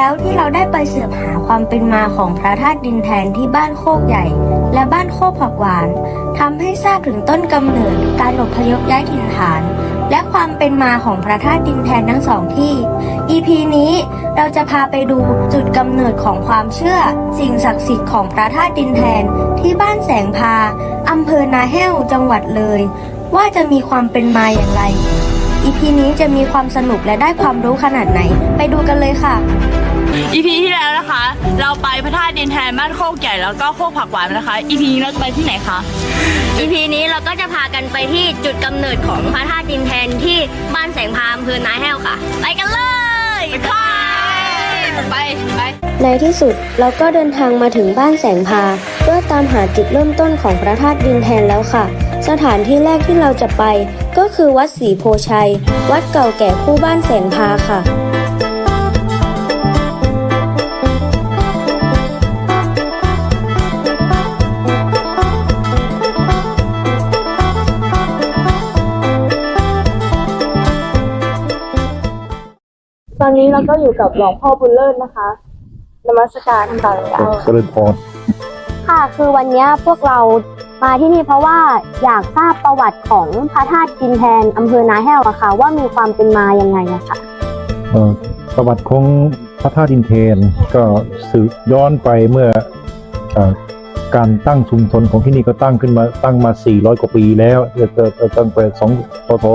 แล้วที่เราได้ไปสืบหาความเป็นมาของพระธาตุดินแทนที่บ้านโคกใหญ่ และบ้านโคกผักหวานทำให้ทราบถึงต้นกำเนิดการอพยพย้ายถิ่นฐาน และความเป็นมาของพระธาตุดินแทนทั้งสองที่ EP นี้เราจะพาไปดูจุดกำเนิดของความเชื่อ สิ่งศักดิ์สิทธิ์ของพระธาตุดินแทนที่บ้านแสงพาอำเภอนาแห้วจังหวัดเลย ว่าจะมีความเป็นมาอย่างไร EP นี้จะมีความสนุกและได้ความรู้ขนาดไหน ไปดูกันเลยค่ะ อีพีที่แล้วนะคะ เราไปพระธาตุดินแทนบ้านโคกใหญ่แล้วก็โคกผักหวานนะคะ อีพีนี้เราจะไปที่ไหนคะ EP นี้เราก็จะพากันไปที่จุดกำเนิดของพระธาตุดินแทนที่บ้านแสงพามอำเภอนาแห้วค่ะ ไปกันเลยไปไปในที่สุดเราก็เดินทางมาถึงบ้านแสงพาเพื่อตามหาจุดเริ่มต้นของพระธาตุดินแทนแล้วค่ะ สถานที่แรกที่เราจะไป ก็คือวัดศรีโพชัย วัดเก่าแก่คู่บ้านแสงพาค่ะตอนนี้เราก็อยู่กับหลวงพ่อบุญเลิศนะคะ นมัสการค่ะเจริญพรค่ะ คือวันนี้พวกเรา มาที่นี่เพราะว่าอยากทราบประวัติของพระธาตุดินแทนอำเภอนาแห้วอะค่ะ ว่ามีความเป็นมายังไงอะค่ะประวัติของพระธาตุดินเทนก็สืบย้อนไปเมื่ออการตั้งชุมชนของที่นี่ก็ตั้งขึ้นมาตั้งมา 400 กว่าปีแล้วเอ่อเอ่อเอ่อตั้งแต่2ปท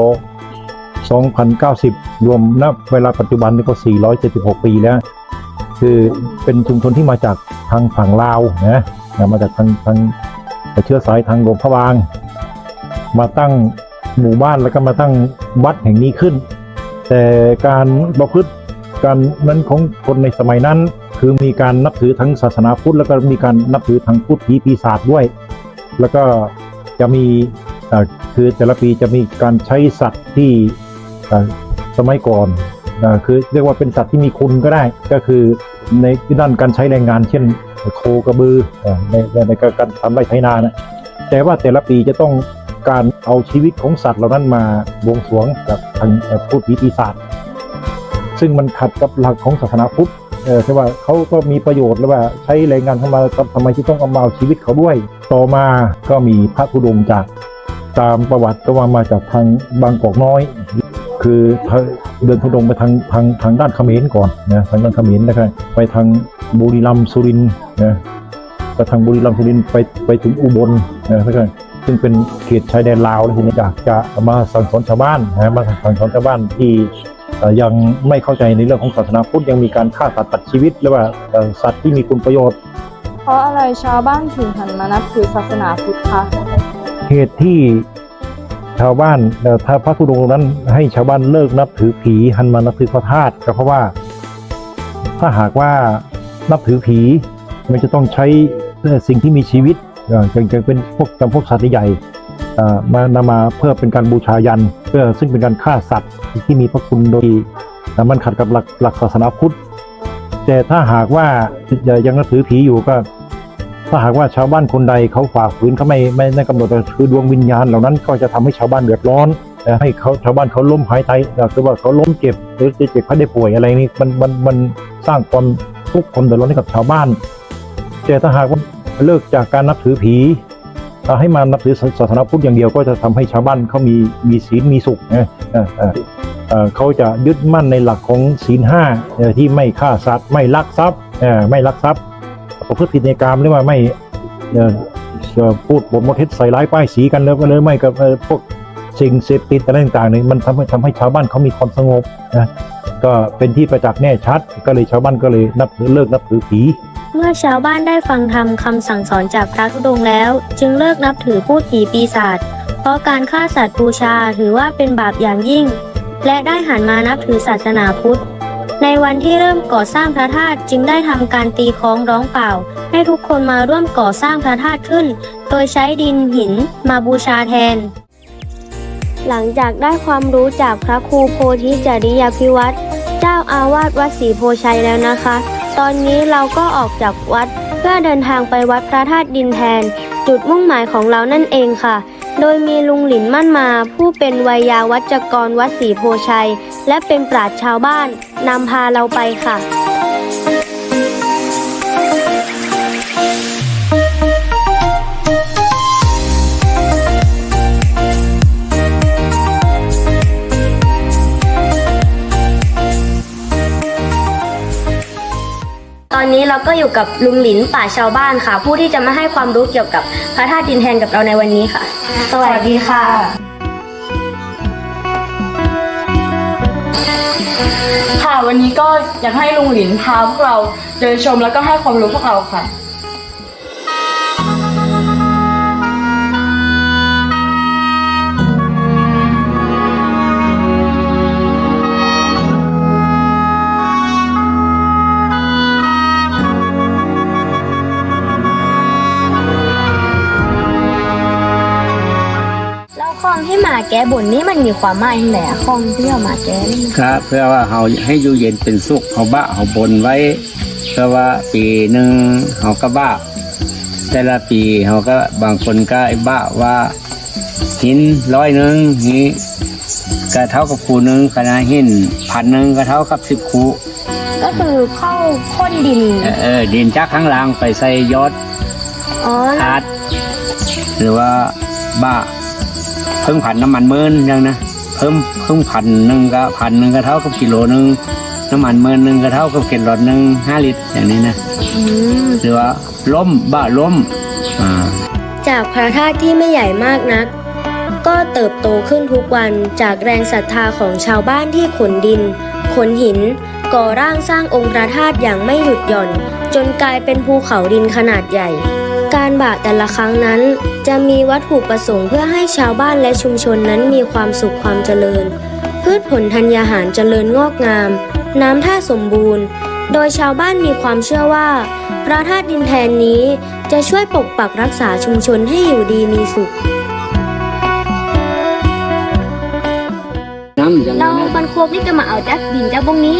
2090 รวมณเวลาปัจจุบันนี่ก็ 476 ปีแล้ว คือเป็นชุมชนที่มาจากทางฝั่งลาวนะนะมาจากทางทาง เชื้อสายทางหลวงพระบาง มาตั้งหมู่บ้านแล้วก็มาตั้งวัดแห่งนี้ขึ้น แต่การประพฤติการนั้นของคนในสมัยนั้น คือมีการนับถือทั้งศาสนาพุทธแล้วก็มีการนับถือทั้งพุทธผีปีศาจด้วย แล้วก็จะมีคือแต่ละปีจะมีการใช้สัตว์ที่สมัยก่อนอคือเรียกว่าเป็นสัตว์ที่มีคุณก็ได้ ก็คือในด้านการใช้แรงงานเช่น โคกระบือในในการทำไร่ไถนานะแต่ว่าแต่ละปีจะต้องการเอาชีวิตของสัตว์เหล่านั้นมาบวงสรวงกับทางเอ่อพูดผีปีศาจซึ่งมันขัดกับหลักของศาสนาพุทธใช่ว่าเขาก็มีประโยชน์แล้วว่าใช้แรงงานเข้ามาทำไมที่ต้องเอามาเอาชีวิตเขาด้วย ต่อมาก็มีพระธุดงจากตามประวัติก็ว่ามาจากทางบางกอกน้อย คือ เดินธุดงค์ไปทางทางทางด้านเขมรก่อนนะทางด้านเขมรนะครับไปทางบุรีรัมย์สุรินทร์นะไปทางบุรีรัมย์สุรินทร์ไปไปถึงอุบลนะแล้วก็ซึ่งเป็นเขตชายแดนลาวแล้วทีนี้อยากจะมาสั่งสอนชาวบ้านนะมาสั่งสอนชาวบ้านที่เอ่อยังไม่เข้าใจในเรื่องของศาสนาพุทธยังมีการฆ่าสัตว์ตัดชีวิตหรือว่าเอ่อสัตว์ที่มีคุณประโยชน์ เพราะอะไรชาวบ้านถึงหันมานับถือศาสนาพุทธคะเหตุที่ ชาวบ้านถ้าพระธุดงค์นั้นให้ชาวบ้านเลิกนับถือผีหันมานับถือพระธาตุก็เพราะว่า ถ้าหากว่านับถือผีมันจะต้องใช้สิ่งที่มีชีวิตอย่างเป็นพวกจำพวกสัตว์ใหญ่มานำมาเพื่อเป็นการบูชายันเพื่อซึ่งเป็นการฆ่าสัตว์ที่มีพระคุณโดยแต่มันขัดกับหลักหลักศาสนาพุทธ แต่ถ้าหากว่ายังนับถือผีอยู่ก็ ถ้าหากว่าชาวบ้านคนใดเขาฝ่าฝืนเขาไม่ไม่ได้กำหนดคือดวงวิญญาณเหล่านั้นก็จะทำให้ชาวบ้านเดือดร้อนให้เขาชาวบ้านเขาล้มหายตายคือว่าเขาล้มเจ็บหรือเจ็บเขาได้ป่วยอะไรนี่มันมันมันสร้างความทุกข์ความเดือดร้อนให้กับชาวบ้านแต่ถ้าหากว่าเลิกจากการนับถือผีเอ่อให้มานับถือศาสนาพุทธอย่างเดียวก็จะทำให้ชาวบ้านเขามีมีศีลมีสุขนะเขาจะยึดมั่นในหลักของศีลห้าที่ไม่ฆ่าสัตว์ไม่ลักทรัพย์ไม่ลักทรัพย์ ประพฤติผิดในกามหรือว่าไม่เอ่อพูดบทมดเท็จใส่ร้ายป้ายสีกันแล้วก็เลยไม่กับเออพวกสิ่งเสพติดอะไรต่างๆเนี่ยมันทำให้ทำให้ชาวบ้านเขามีความสงบนะก็เป็นที่ประจักษ์แน่ชัด ก็เลยชาวบ้านก็เลยนับถือเลิกนับถือผีเมื่อชาวบ้านได้ฟังธรรมคำสั่งสอนจากพระธุดงค์แล้ว จึงเลิกนับถือพูดผีปีศาจเพราะการฆ่าสัตว์บูชาถือว่าเป็นบาปอย่างยิ่ง และได้หันมานับถือศาสนาพุทธ ในวันที่เริ่มก่อสร้างพระธาตุจึงได้ทำการตีคล้องร้องเปล่า ให้ทุกคนมาร่วมก่อสร้างพระธาตุขึ้น โดยใช้ดินหินมาบูชาแทน หลังจากได้ความรู้จากพระครูโพธิจริยพิวัตรเจ้าอาวาสวัดศรีโพชัยแล้วนะคะ ตอนนี้เราก็ออกจากวัดเพื่อเดินทางไปวัดพระธาตุดินแทน จุดมุ่งหมายของเรานั่นเองค่ะ โดยมีลุงหลินมั่นมา ผู้เป็นวัยยาวัจกรวัดศรีโพชัย และเป็นปราชญ์ชาวบ้านนำพาเราไปค่ะ อนนี้เราก็อยู่กับลุงหลินป่าชาวบ้านค่ะ ผู้ที่จะมาให้ความรู้เกี่ยวกับพระธาตุดินแทนกับเราในวันนี้ค่ะ สวัสดีค่ะ ค่ะวันนี้ก็อยากให้ลุงหลินพาพวกเราเดินชมแล้วก็ให้ความรู้พวกเราค่ะ มาแก้บนนี่มันมีความหมายอย่างไรอะคลองที่เอามาแก้นี่ครับ เพื่อว่าเขาให้อยู่เย็นเป็นสุขเขาบะเขาบนไว้เพื่อว่าปีหนึ่งเขาก็บ้า แต่ละปีเขาก็บางคนก็ไอ้บ้าว่าหินร้อยหนึ่งนี้ก็เท่ากับคูหนึ่งคณะหินพันหนึ่งก็เท่ากับสิบคูก็คือเข้าข้นดินเออเออดินจากข้างล่างไปใส่ยอดอ๋อ อาดหรือว่าบ้า เพิ่งผันน้ำมันเมินยังนะเพิ่มเพิ่งพันหนึ่งก็พันหนึ่งก็เท่ากับกิโลหนึ่งน้ำมันเมินหนึ่งก็เท่ากับเกล็ดหลอดหนึ่งห้าลิตรอย่างนี้นะอืมหรือว่าล้มบ้าล้มอ่าจากพระธาตุที่ไม่ใหญ่มากนัก ก็เติบโตขึ้นทุกวันจากแรงศรัทธาของชาวบ้านที่ขนดิน ขนหิน ก่อร่างสร้างองค์พระธาตุอย่างไม่หยุดหย่อน จนกลายเป็นภูเขาดินขนาดใหญ่ การบะแต่ละครั้งนั้น จะมีวัตถุประสงค์เพื่อให้ชาวบ้านและชุมชนนั้นมีความสุขความเจริญ พืชผลธัญญาหารเจริญงอกงาม น้ำท่าสมบูรณ์ โดยชาวบ้านมีความเชื่อว่า พระธาตุดินแทนนี้จะช่วยปกปักรักษาชุมชนให้อยู่ดีมีสุขน้ำอย่างเรานั้นบันโคกนี่จะมาเอาจากดินจากบงนี้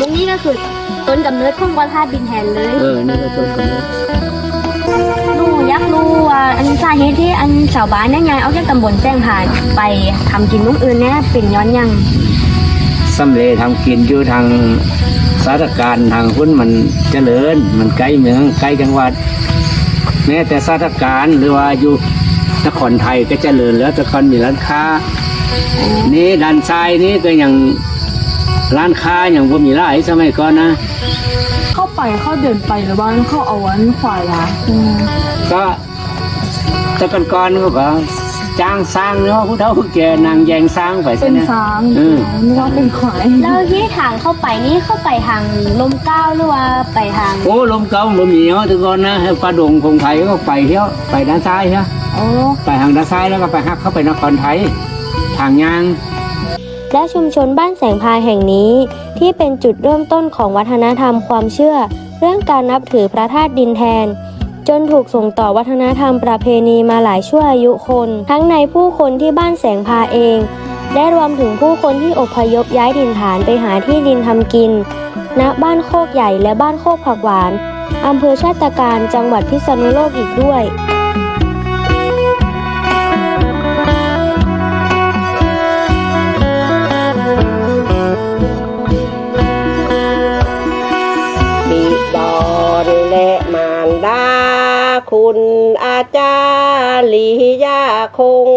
บงนี้ก็คือต้นกำเนิดของพระธาตุดินแทนเลย เออ นี่ก็ต้นกำเนิด หนูอยากรู้ว่าอันสาเหตุที่อันชาวบ้านเนี่ยยายเอาจากตำบลแจ้งผ่านไปทำกินมุกอื่นเนี่ยเป็นย้อนหยังสำเร็จทำกินอยู่ทางสถานการณ์ทางหุ้นมันเจริญ มันใกล้เมืองใกล้จังหวัด แม้แต่สถานการณ์หรือว่าอยู่นครไทยก็เจริญแล้วแต่ก่อนมีร้านค้า นี่ด้านซ้ายนี่ก็ยังร้านค้าอย่างว่ามีหลายสมัยก่อนนะ ไปเข้าเดินไปหรือว่าเข้าเอาวันขวายละก็แต่ก่อนก่อนๆเขาก็จ้างสร้างเนาะผู้เฒ่าผู้แก่นางแยงสร้างไปเป็ใช่นไหมช้างอืม นึกว่าเป็นขวายแล้วที่ทางเข้าไปนี่เข้าไปทางลมเกล้าหรือว่าไปทาง โอ้ลมเก่าลมเหนียวถึงก่อนนะให้ปลาดงคงไทยก็ไปเที่ยวไปด้านซ้ายใช่โอ้ไปทางด้านซ้ายแล้วก็ไปฮักเข้าไปนครไทยทางยาง และชุมชนบ้านแสงพายแห่งนี้ ที่เป็นจุดเริ่มต้นของวัฒนธรรมความเชื่อ เรื่องการนับถือพระธาตุดินแทน จนถูกส่งต่อวัฒนธรรมประเพณีมาหลายชั่วอายุคน ทั้งในผู้คนที่บ้านแสงพาเอง และรวมถึงผู้คนที่อพยพย้ายถิ่นฐานไปหาที่ดินทำกิน ณบ้านโคกใหญ่และบ้านโคกผักหวานอำเภอชาติการจังหวัดพิษณุโลกอีกด้วย คุณอาจารย์ลียาคง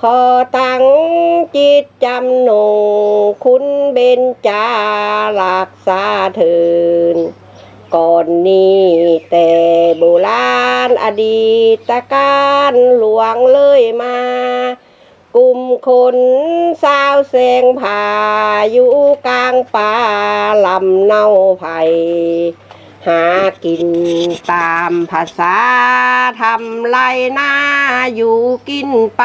ขอตั้งจิตจำนง คุณเบญจารักษาเถินก่อนนี้แต่โบราณอดีตการหลวงเลยมา กลุ่มคนสาวแสงผ่าอยู่กลางป่าลำเนาไผ่ หากินตามภาษาทำไรหน้าอยู่กินไป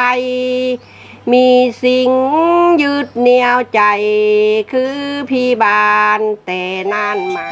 มีสิ่งยึดเหนี่ยวใจ คือพี่บานแต่นานมา